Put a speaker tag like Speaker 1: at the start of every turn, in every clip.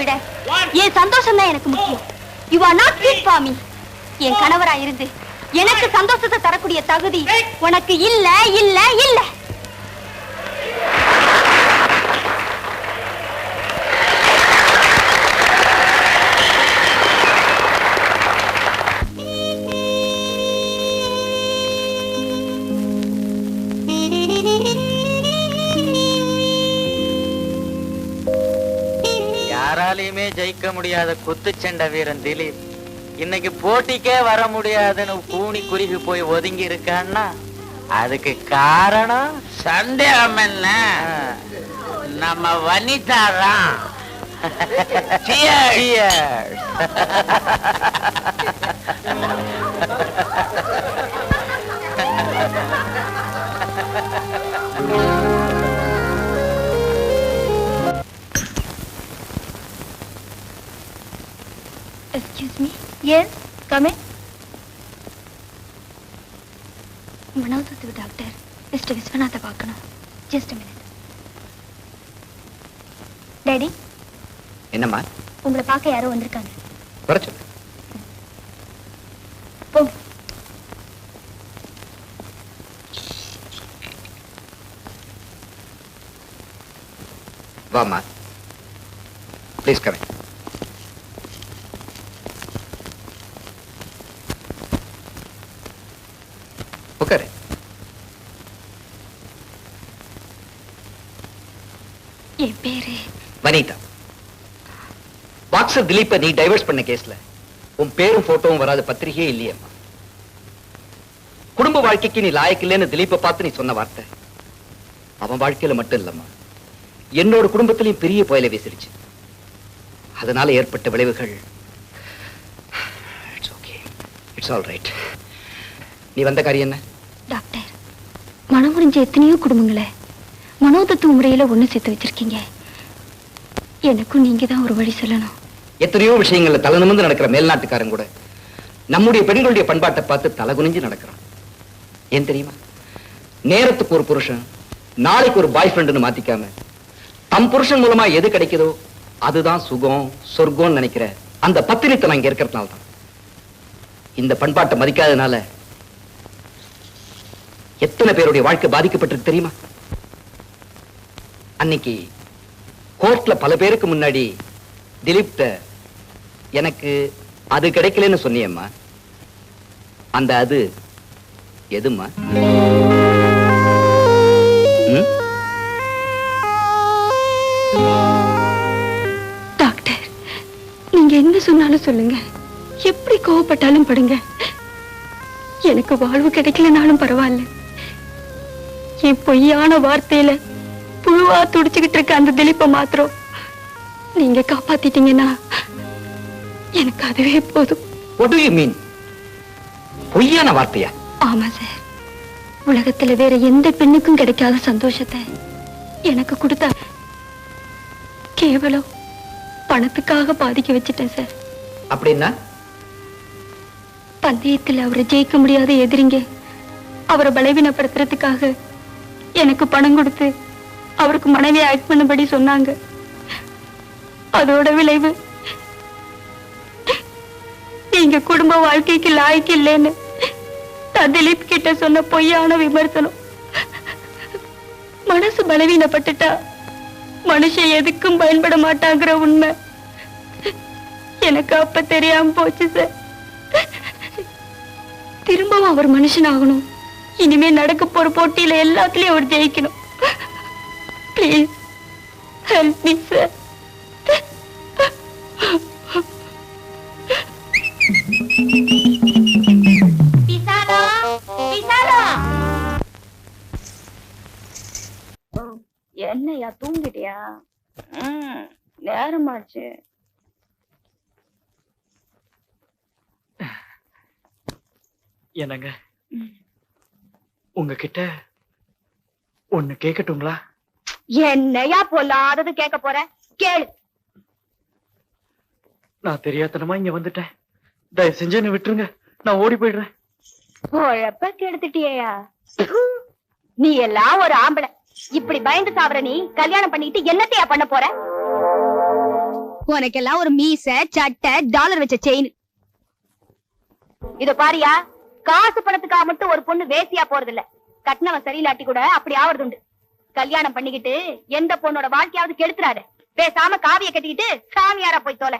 Speaker 1: விட என் சந்தோஷம் தான் எனக்கு முக்கியம். You are not fit for me என் கணவரா இருந்து எனக்கு சந்தோஷத்தை தரக்கூடிய தகுதி உனக்கு இல்ல இல்ல இல்ல.
Speaker 2: முடியாத குத்துச்சண்டை வீரன் திலீப். இன்னைக்கு போட்டிக்கே வர முடியாதுன்னு கூனி குறுகி போய் ஒதுங்கி இருக்கான்னா அதுக்கு காரணம்?
Speaker 3: சந்தேகம் என்ன? நம்ம வனிதா தான்
Speaker 2: Cheers.
Speaker 1: எக்ஸ்கியூஸ் எஸ் கமே மனோதத்துவ டாக்டர் மிஸ்டர் விஸ்வநாத்தை பார்க்கணும். ஜஸ்ட் மினிட் டேடி
Speaker 4: என்னம்மா?
Speaker 1: உங்களை பார்க்க யாரோ வந்திருக்காங்க.
Speaker 4: சொல்லு.
Speaker 1: போங்க
Speaker 4: வாம்மா. ப்ளீஸ் கமே உட்காரு.
Speaker 1: என் பேரு?
Speaker 4: வனிதா. பாக்ஸர் திலீப்பை நீ டைவர்ஸ் பண்ண கேஸ்ல உன் பேரும் போட்டோவும் வராத பத்திரிகையே இல்லையேம்மா. குடும்ப வாழ்க்கைக்கு நீ லாயக்கில்லைன்னு திலீப்பை பார்த்து நீ சொன்ன வார்த்தை. அவன் வாழ்க்கையில மட்டும் இல்லம்மா. என்னோட குடும்பத்திலையும் பெரிய புயலை வீசிடுச்சு. அதனால ஏற்பட்ட விளைவுகள். It's okay it's all right நீ வந்த காரியம் என்ன?
Speaker 1: டாக்டர் மனம் முடிஞ்ச எத்தனையோ குடும்பங்களை மனோதத்துவ முறையில ஒண்ணு சேர்த்து வச்சிருக்கீங்க. எனக்கும் நீங்க தான் ஒரு வழி சொல்லணும்.
Speaker 4: எத்தனையோ விஷயங்கள்ல தலை நடக்கிற மேல்நாட்டுக்காரன் கூட நம்முடைய பெண்களுடைய பண்பாட்டை பார்த்து தலை குனிஞ்சு நடக்கிறான். ஏன் தெரியுமா? நேரத்துக்கு ஒரு புருஷன் நாளைக்கு ஒரு பாய் ஃப்ரெண்டுன்னு மாத்திக்காம தம் புருஷன் மூலமா எது கிடைக்குதோ அதுதான் சுகம் சொர்க்கம்னு நினைக்கிற அந்த பத்திரித்தனம் இங்க இருக்கிறதுனால தான் இந்த பண்பாட்டை மதிக்காதனால எத்தனை பேருடைய வாழ்க்கை பாதிக்கப்பட்டிருக்கு தெரியுமா? அன்னைக்கு கோர்ட்ல பல பேருக்கு முன்னாடி திலீப்ட எனக்கு அது கிடைக்கலன்னு சொன்னியம்மா அந்த அது எதும்மா?
Speaker 1: டாக்டர் நீங்க என்ன சொன்னாலும் சொல்லுங்க. எப்படி கோவப்பட்டாலும் படுங்க. எனக்கு வாழ்வு கிடைக்கலனாலும் பரவாயில்ல. என் பொய்யான வார்த்தையில புழுவா துடிச்சுக்கிட்டு இருக்க அந்த திலீப்பை மாத்திரம் நீங்க காப்பாத்திட்டீங்கன்னா எனக்கு அதுவே போதும்.
Speaker 4: What do you mean? பொய்யான வார்த்தையா?
Speaker 1: ஆமா சார் உலகத்துல வேற எந்த பெண்ணுக்கும் கிடைக்காத சந்தோஷத்தை எனக்கு கொடுத்தா கேவலம் பணத்துக்காக பாதிக்க வச்சிட்டேன் சார்
Speaker 4: அப்படின்னா?
Speaker 1: பந்தயத்தில் அவரை ஜெயிக்க முடியாத எதிரிங்க அவரை பலவீனப்படுத்துறதுக்காக எனக்கு பணம் கொடுத்து அவருக்கு மனைவி ஆக்ட் பண்ணபடி சொன்னாங்க. அதோட விளைவு நீங்க குடும்ப வாழ்க்கைக்கு லாய்க்கு இல்லைன்னு நான் திலீப் கிட்ட சொன்ன பொய்யான விமர்சனம். மனசு பலவீனப்பட்டுட்டா மனுஷன் எதுக்கும் பயன்பட மாட்டாங்கிற உண்மை. எனக்கு அப்ப தெரியாம போச்சு சார். திரும்பவும் அவர் மனுஷனாகணும். இனிமே நடக்க போற போட்டியில எல்லாத்துலயும் அவர் ஜெயிக்கணும். ப்ளீஸ் ஹெல்ப் மீ சார் என்னையா தூங்கிட்டியா? நேரமாச்சு.
Speaker 5: என்னங்க? உங்ககிட்ட ஒண்ணு கேட்கட்டுங்களா
Speaker 1: என்னையா பொல்லாதது கேட்க போற? கேளு.
Speaker 5: நான் தெரியாதனமா இங்க வந்துட்டேன். தயவு செஞ்சு என்னை விட்டுருங்க. நான் ஓடி போயிடுறேன்.
Speaker 1: பொழப்ப கெடுத்துட்டியா நீ எல்லாம் ஒரு ஆம்பளை. இப்படி பயந்து சாவற நீ கல்யாணம் பண்ணிட்டு என்னத்தையா பண்ண போற?
Speaker 6: உனக்கெல்லாம் ஒரு மீச சட்டை டாலர் வச்ச செயின் இத பாரியா? காசு பணத்துக்காக மட்டும் ஒரு பொண்ணு வேசியா போறது இல்ல கட்டினவன் சரியில்லாட்டி கூட அப்படி ஆவறது உண்டு கல்யாணம் பண்ணிக்கிட்டு எந்த பொண்ணோட வாழ்க்கையாவது கெடுத்துறாரு பேசாம காவிய கட்டிக்கிட்டு சாமியாரா போய் தோலை.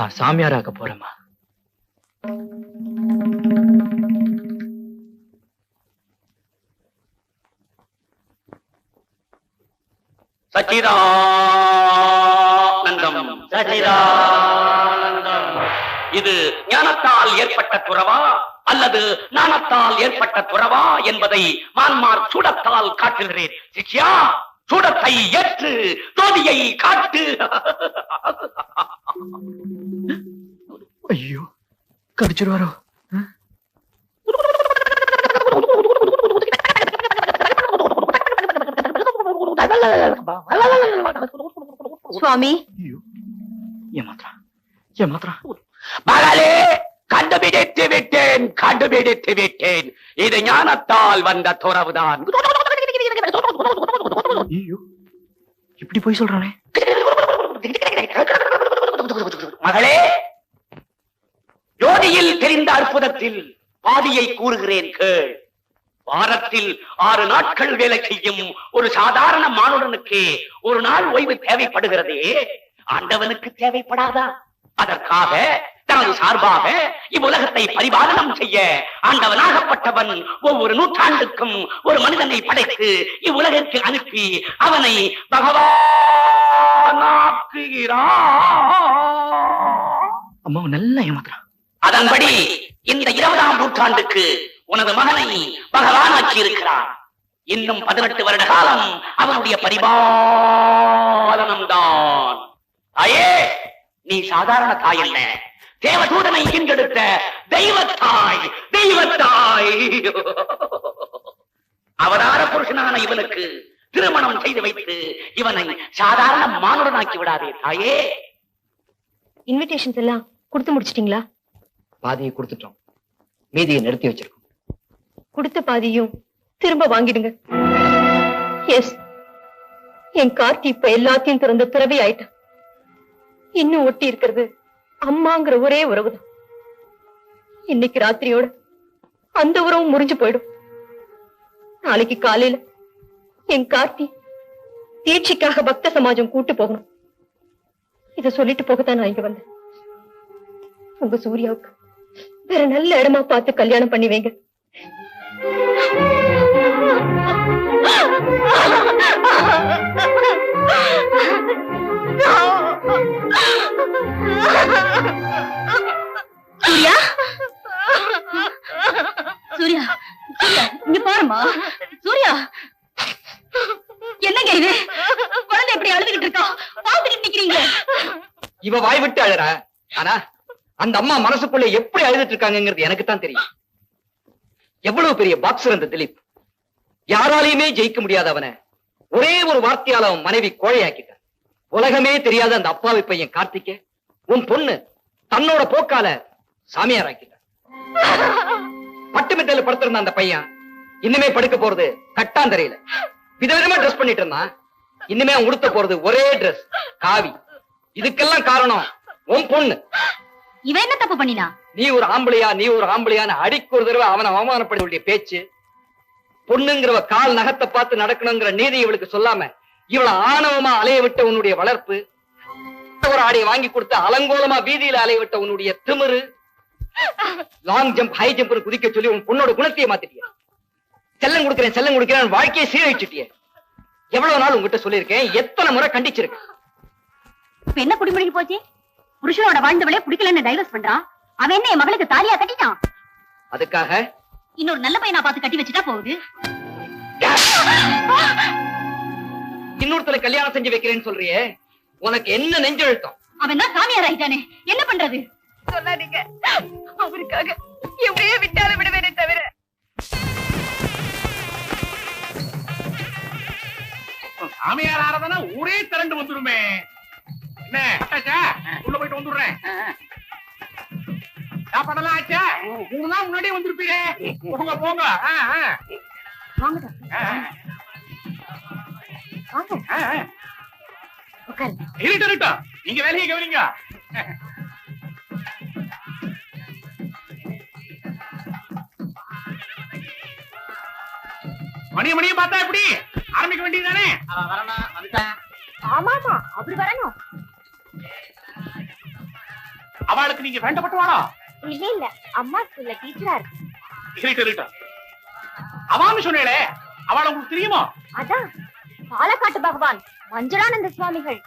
Speaker 5: நான் சாமியாராக போறேம்மா.
Speaker 7: சச்சிதானந்தம் சச்சிதானந்தம். இது ஞானத்தால் ஏற்பட்ட துறவா அல்லது ஞானத்தால் ஏற்பட்ட துறவா என்பதை மான்மார் சூடத்தால் காட்டுகிறேன். சிஷ்யா சூடத்தை ஏற்று ஜோதியை காட்டு.
Speaker 5: ஐயோ கடிச்சிருவாரோ
Speaker 6: சுவாமி
Speaker 5: ஏமாத்ரா ஏமாத்ரா
Speaker 7: மகளே கண்டுபிடித்து விட்டேன் கண்டுபிடித்து விட்டேன் இது ஞானத்தால் வந்த துறவுதான்
Speaker 5: இப்படி போய் சொல்றானே
Speaker 7: மகளே ஜோதியில் தெரிந்த அற்புதத்தில் பாதியை கூறுகிறேன் கேள். வாரத்தில் ஆறு நாட்கள் வேலை செய்யும் ஒரு சாதாரண மானுடனுக்கு ஒரு நாள் ஓய்வு தேவைப்படுகிறதே. ஆண்டவனுக்கு தேவைப்படாதா? அதற்காக தனது சார்பாக இவ்வுலகத்தை பரிபாலனம் செய்ய ஆண்டவனாகப்பட்டவன் ஒவ்வொரு நூற்றாண்டுக்கும் ஒரு மனிதனை படைத்து இவ்வுலகிற்கு அனுப்பி அவனை பகவானாக்குகிறான்.
Speaker 5: அம்மா நல்லா ஏமாத்துறா.
Speaker 7: அதன்படி இந்த இருபதாம் நூற்றாண்டுக்கு உனது மகனை பகவானாக்கி இருக்கிறார் இன்னும் பதினெட்டு வருட காலம் அவனுடைய பரிபாலனம் தான் தாயே நீ சாதாரண தாய் அல்ல. தேவதூதனை ஈன்றெடுத்த தெய்வத்தாய் தெய்வத்தாய். அவதார புருஷனான இவனுக்கு திருமணம் செய்து வைத்து இவனை சாதாரண மானுடனாக்கி விடாதே தாயே.
Speaker 6: இன்விடேஷன்ஸ் எல்லாம் கொடுத்து முடிச்சிட்டீங்களா?
Speaker 4: பாதியை கொடுத்துட்டோம். மீதியை நிறுத்தி வச்சிருக்கோம்.
Speaker 6: கொடுத்த பாதியும் திரும்ப வாங்கிடுங்க. எஸ் என் கார்த்தி இப்ப எல்லாத்தையும் திறந்த துறவி ஆயிட்டான் இன்னும் ஒட்டி இருக்கிறது அம்மாங்கிற ஒரே உறவுதான். இன்னைக்கு ராத்திரியோட அந்த உறவும் முறிஞ்சு போயிடும். நாளைக்கு காலையில என் கார்த்தி தீட்சிக்காக பக்த சமாஜம் கூட்டு போகணும். இத சொல்லிட்டு போகத்தான் நான் இங்க வந்தேன். உங்க சூர்யாவுக்கு. வேற நல்ல இடமா பார்த்து கல்யாணம் பண்ணி வைங்க சூர்யா? சூர்யா சூர்யா இங்க பாருமா சூர்யா. என்னங்க இது? குழந்தை எப்படி அழுதுகிட்டு இருக்கா? பாத்துக்கிட்டு நிக்கிறீங்களே.
Speaker 4: இவ வாய் விட்டு அழறா. ஆனா அந்த அம்மா மனசுக்குள்ள எப்படி அழுதுட்டு இருக்காங்கிறது எனக்கு தான் தெரியும். எவ்வளவு பெரிய பாக்ஸர் அந்த திலீப். யாராலையுமே ஜெயிக்க முடியாத அவனை ஒரே ஒரு வார்த்தையால அவன் மனைவி கோழையாக்கிட்டான். உலகமே தெரியாத அந்த அப்பாவி பையன் கார்த்திக்க உன் பொண்ணு தன்னோட போக்கால சாமியார் ஆக்கிட்டான் பட்டு மெத்தையில படுத்திருந்த அந்த பையன் இன்னுமே படுக்க போறது கட்டாந்தரையில. விதவிதமா ட்ரெஸ் பண்ணிட்டு இருந்தான். இனிமே அவன் உடுத்த போறது ஒரே ட்ரெஸ் காவி. இதுக்கெல்லாம் காரணம் உன் பொண்ணு.
Speaker 8: இவன் என்ன தப்பு பண்ணினா?
Speaker 4: நீ ஒரு ஆம்பளையா நீ ஒரு ஆம்பளையான்னு அடிக்கு ஒரு தடவை அவனை அவமானப்பட வேண்டிய பேச்சு பொண்ணுங்கிறவ கால் நகத்தை பார்த்து நடக்கணுங்கிற நீதி இவளுக்கு சொல்லாம இவளை ஆணவமா அலைய விட்ட உன்னுடைய வளர்ப்பு ஒரு ஆடையை வாங்கி கொடுத்து அலங்கோலமா வீதியில அலைய விட்ட உன்னுடைய திமிரு லாங் ஜம்ப் ஹை ஜம்ப் குதிக்க சொல்லி உன் பொண்ணோட குணத்தையே மாத்திட்டிய? செல்லம் கொடுக்கிறேன் செல்லம் கொடுக்கிறேன் வாழ்க்கையை சீரழிச்சுட்டிய. எவ்வளவு நாள் உங்ககிட்ட சொல்லியிருக்கேன் எத்தனை முறை கண்டிச்சிருக்கேன்.
Speaker 8: என்ன குடிமுடிக்கு போச்சு? புருஷனோட வாழ்ந்தவளே பிடிக்கலன்னு டைவர்ஸ் பண்றான். அவன் என்ன என் மகளுக்கு தாலியா கட்டிட்டான்?
Speaker 4: அதுக்காக?
Speaker 8: இன்னொரு நல்ல பையனா பார்த்து கட்டி வச்சுட்டா போகுது.
Speaker 4: இன்னொருத்தரை கல்யாணம் செஞ்சு வைக்கிறேன்னு சொல்றியே. உனக்கு என்ன நெஞ்செழுத்தம்?
Speaker 8: அவன் தான் சாமியார் ஆயிட்டானே. என்ன பண்றது? சொல்லாதீங்க. அவருக்காக எப்படியே விட்டாலும் விடுவேனே தவிர.
Speaker 9: சாமியார் ஆராதனா ஊரே திரண்டு வந்துருமே உள்ள போயிட்டு வந்துடுறேன். சாப்பாடெல்லாம் ஆச்சா? மூணு நாள் முன்னாடியே வந்திருப்பீரே. போங்க நீங்க வேலையை கவனிங்க. மணி மணியை பார்த்தா எப்படி? ஆரம்பிக்க வேண்டியதுதானே
Speaker 8: ஆமா ஆமா அப்படி வரணும்.
Speaker 9: அவளுக்கு நீங்க வேண்டப்பட்டவாளா
Speaker 8: இல்ல இல்ல. அம்மா ஸ்கூல்ல டீச்சரா இருக்கு.
Speaker 9: அவான்னு சொன்னேளே அவளை உங்களுக்கு தெரியுமா?
Speaker 8: அதான். பாலக்காட்டு பகவான் மஞ்சளானந்த சுவாமிகள்.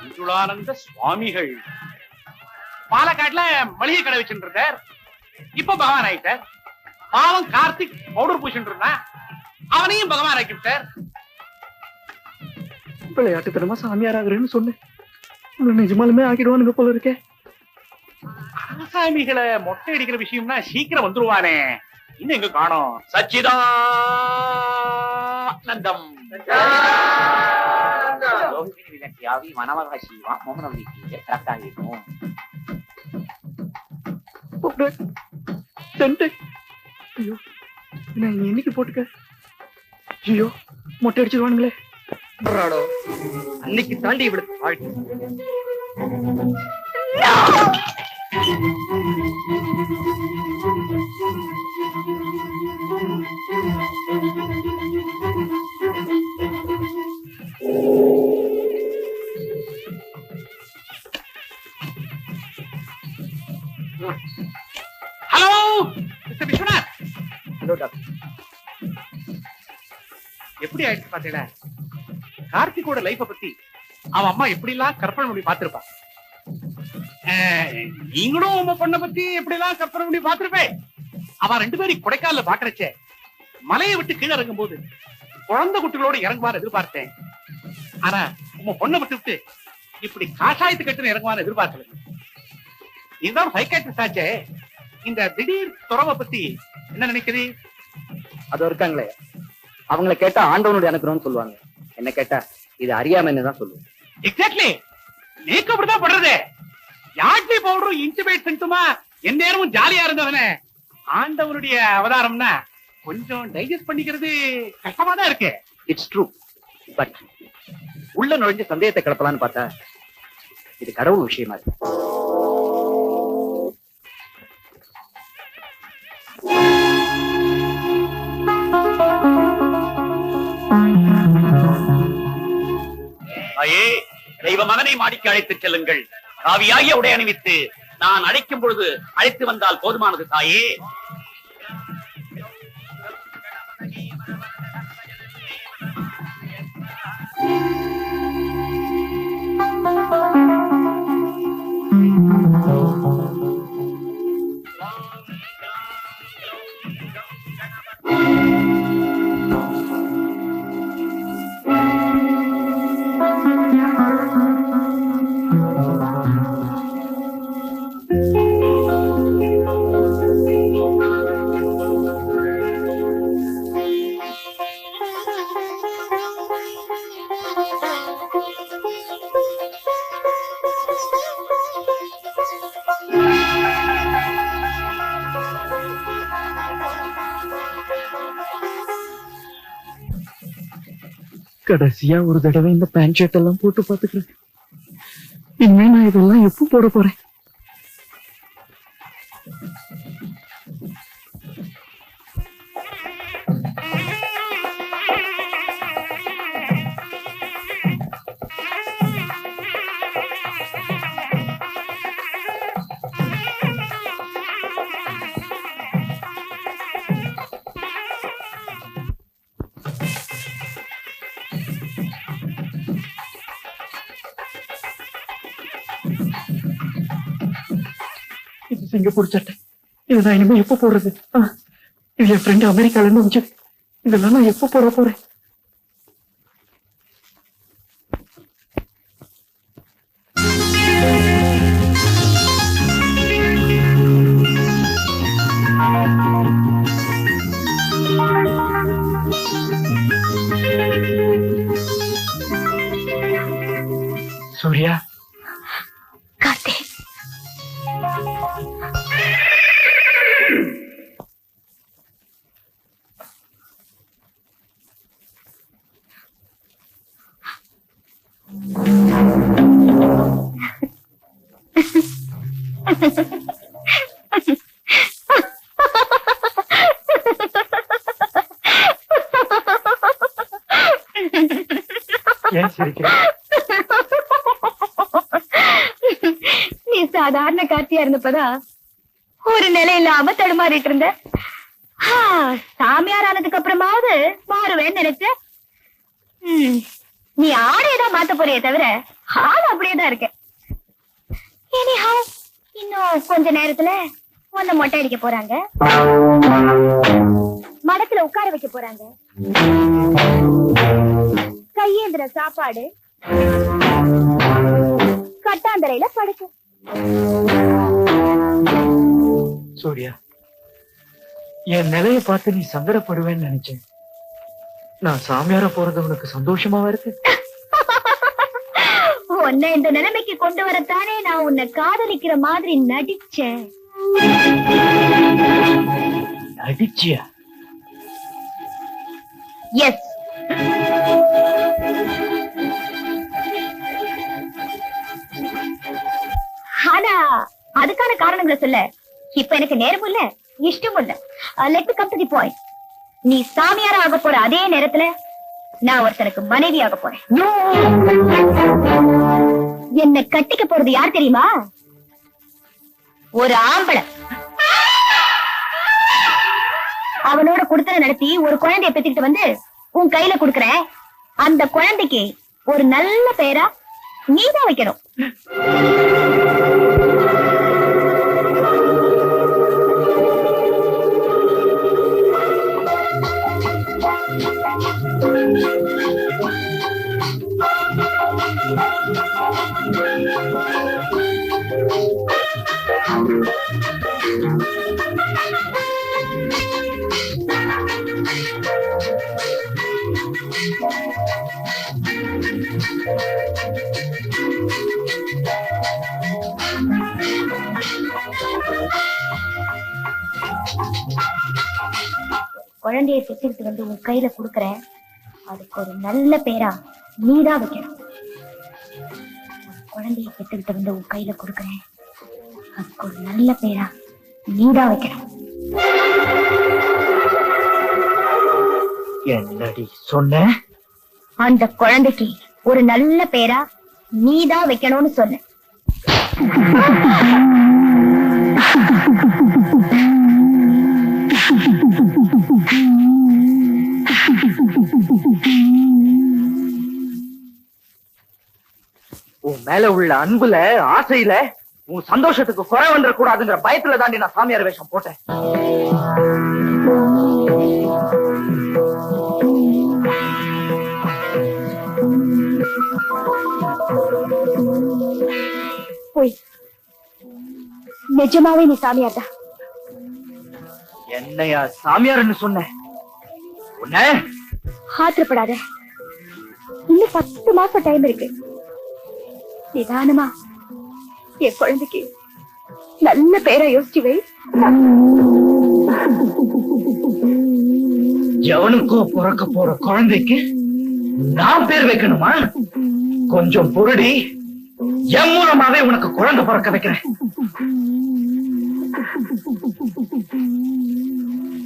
Speaker 9: மஞ்சுளானந்த சுவாமிகள். பாலக்காட்டுல மளிகை கடை வச்சுட்டு இருந்தார் இப்ப பகவான் ஆயிட்டார். பாவம் கார்த்திக் பவுடர் பூசிட்டு இருந்தான். அவனையும் பகவான் ஆக்கி விட்டார்.
Speaker 5: விளையாட்டுத்தனமா சாமியார் ஆகுறேன்னு சொன்னேன். நிஜமாலுமே ஆக்கிடுவானுங்க போல இருக்கே.
Speaker 9: ஆசாமிகளை மொட்டை அடிக்கிற விஷயம்னா சீக்கிரம் வந்துருவானே. இன்னும் எங்க காணோம்? சச்சிதானந்தம்
Speaker 7: விலக்கியாவி மனவக சீவா மோமனவதிக்கு கரெக்டாகிடும்
Speaker 5: சென்ட் ஐயோ என்ன நீ என்னைக்கு போட்டுக்க? ஐயோ மொட்டை அடிச்சிருவானுங்களே.
Speaker 4: அன்னைக்கு தாண்டி வாழ்க்கை
Speaker 9: hello mister Viswanath
Speaker 4: hello doctor
Speaker 9: எப்படி ஆயிடுச்சு பாத்தீங்களா? கார்த்திகோட லைஃப பத்தி அவன் அம்மா எப்படி எல்லாம் கற்பனை பண்ணி பார்த்திருப்பா? அஹ், நீங்களும் உங்க பொண்ணை பத்தி எப்படி எல்லாம் கற்பனை பண்ணி பார்த்திருப்பேன் அவன் ரெண்டு பேரும் கொடைக்கானல பாக்குறச்சே. மலையை விட்டு கீழே இறங்கும் போது குழந்தை குட்டிகளோட இறங்குவான்னு எதிர்பார்த்தேன். ஆனா உங்க பொண்ணை விட்டு விட்டு இப்படி காஷாயத்து கட்டுன்னு இறங்குவான்னு எதிர்பார்க்கல. இதுதான் சைக்காட்ரிஸ்ட் ஆச்சே. இந்த திடீர் துறவை பத்தி என்ன நினைக்கிறீ?
Speaker 4: அது இருக்காங்களே. அவங்கள கேட்டா ஆண்டவனுடைய அனுக்கிறோம்னு சொல்லுவாங்க. என்ன கேட்டா இது அறியாமைன்னு தான் சொல்லுவேன்.
Speaker 9: எக்ஸாக்ட்லி நீக்கு அப்படிதான் படுறது. யாட்சி பவுடரும் இன்டிமேட் சென்ட்டுமா என் நேரமும் ஜாலியா இருந்தவனே. ஆண்டவனுடைய அவதாரம்னா கொஞ்சம் டைஜஸ்ட் பண்ணிக்கிறது கஷ்டமா தான் இருக்கு.
Speaker 4: இட்ஸ் ட்ரூ பட் உள்ள நுழைஞ்ச சந்தேகத்தை கிளப்பலான்னு பார்த்தா இது கடவுள் விஷயமா இருக்கு.
Speaker 9: தெய்வ மகனை மாடிக்கு அழைத்துச் செல்லுங்கள். காவியாகிய உடை அணிவித்து நான் அழைக்கும் பொழுது அழைத்து வந்தால் போதுமானது தாயே Thank you.
Speaker 5: கடைசியா ஒரு தடவை இந்த பேண்ட் ஷர்ட் எல்லாம் போட்டு பாத்துக்கிறேன் இனிமே நான் இதெல்லாம் எப்போ போட போறேன்? சிங்கப்பூர் சட்டை இது நான் இனிமே எப்போ போடுறது இது என் ஃப்ரெண்ட் அமெரிக்கால இருந்து வந்துச்சு இதெல்லாம் நான் எப்போ போட போறேன்? ஏன்
Speaker 6: நீ சாதாரண கார்த்தியா இருந்தப்பதான் ஒரு நிலை இல்லாம தடுமாறிட்டு இருந்த. சாமியார் ஆனதுக்கு அப்புறமாவது மாறுவேன்னு நினைச்சேன். நீ ஆடையதான் மாத்த போறியே தவிர ஆள் அப்படியேதான் இருக்க ஹா இன்னும் கொஞ்ச நேரத்துல உன்ன மொட்டை அடிக்க போறாங்க. மடத்துல உட்கார வைக்க போறாங்க. கையேந்திர சாப்பாடு கட்டாந்தரையில படுக்க
Speaker 5: சூர்யா என் நிலைய பார்த்து நீ சங்கடப்படுவேன்னு நினைச்சேன். நான் சாமியாரா போறது உனக்கு சந்தோஷமாவா இருக்கு?
Speaker 6: உன்னை இந்த நிலைமைக்கு கொண்டு வரத்தானே நான் உன்னை காதலிக்கிற மாதிரி நடிச்சேன்.
Speaker 5: அடிச்சியா
Speaker 6: எஸ் ஆனா அதுக்கான காரணங்களை சொல்ல இப்ப எனக்கு நேரமும் இல்ல இஷ்டமும் இல்ல. Let come to the point நீ சாமியாரா ஆக போற அதே நேரத்துல நான் ஒருத்தனுக்கு மனைவி ஆக போறேன் என்ன கட்டிக்க போறது யார் தெரியுமா? ஒரு ஆம்பளை. அவனோட குடுத்தன நடத்தி ஒரு குழந்தைய பெத்துக்கிட்டு வந்து உன் கையில குடுக்கற அந்த குழந்தைக்கு ஒரு நல்ல பேரா நீதான் வைக்கணும் குழந்தைய பெத்துக்கிட்டு வந்து உன் கையில குடுக்கறேன். அதுக்கு ஒரு நல்ல பேரா நீதான் வைக்கணும். குழந்தைய பெத்துக்கிட்டு வந்து உன் கையில குடுக்கறேன். அதுக்கு ஒரு நல்ல பேரா நீதான் வைக்கணும்.
Speaker 5: என்னடி சொன்ன?
Speaker 6: அந்த குழந்தைக்கு ஒரு நல்ல பேரா நீதான் வைக்கணும்னு சொன்னேன்
Speaker 4: மேல உள்ள அன்புல ஆசையில உன் சந்தோஷத்துக்கு குறை வந்துட கூடாதுங்கிற பயத்துல தாண்டி நான் சாமியார் வேஷம் போட்டேன்.
Speaker 6: போய். நிஜமாவே நீ சாமியார்டா.
Speaker 4: என்னையா சாமியார்னு சொன்னேன் உன்ன?
Speaker 6: ஆத்திரப்படாத. இன்னும் பத்து மாசம் டைம் இருக்கு. நிதானமா என் குழந்தைக்கு நல்ல பேரை யோசிச்சு வை
Speaker 5: எவனுக்கோ பிறக்க போற குழந்தைக்கு
Speaker 10: நான் பேர் வைக்கணுமா கொஞ்சம் பொருடி என் மூலமாவே உனக்கு குழந்தை பிறக்க வைக்கிறேன்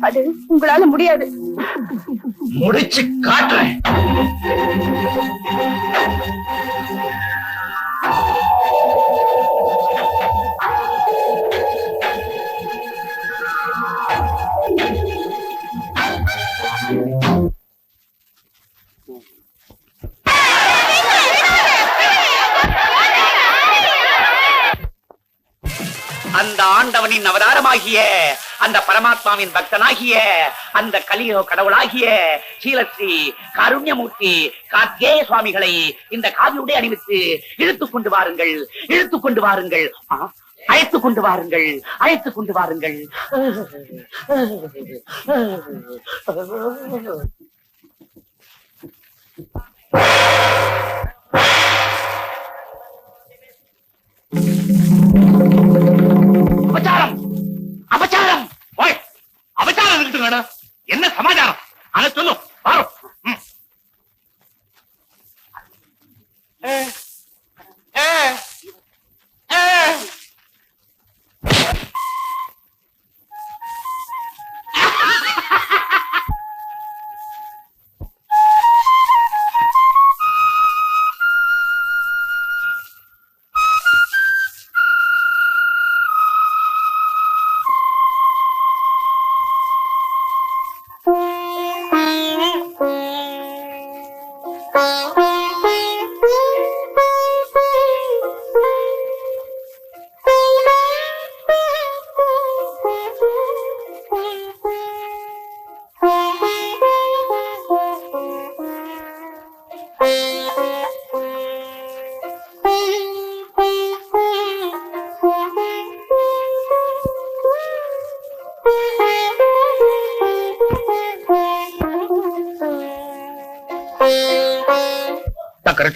Speaker 6: அது உங்களால முடியாது
Speaker 10: முடிச்சு காட்டுறேன்
Speaker 7: அந்த ஆண்டவனின் அவதாரமாகிய அந்த பரமாத்மாவின் பக்தனாகிய அந்த கலியோ கடவுளாகிய சீலஸ்ரீ காருண்யமூர்த்தி கார்த்திகேய சுவாமிகளை இந்த காவியுடைய அணிவித்து இழுத்துக் கொண்டு வாருங்கள் இழுத்துக் கொண்டு வாருங்கள். ஆ, அழைத்துக் கொண்டு வாருங்கள் அழைத்துக் கொண்டு வாருங்கள். அபச்சாரம். அபச்சாரம். ஓய் அபச்சாரம் இருக்குதுங்க என்ன சமாச்சாரம்? அதை சொல்லும் பாரு.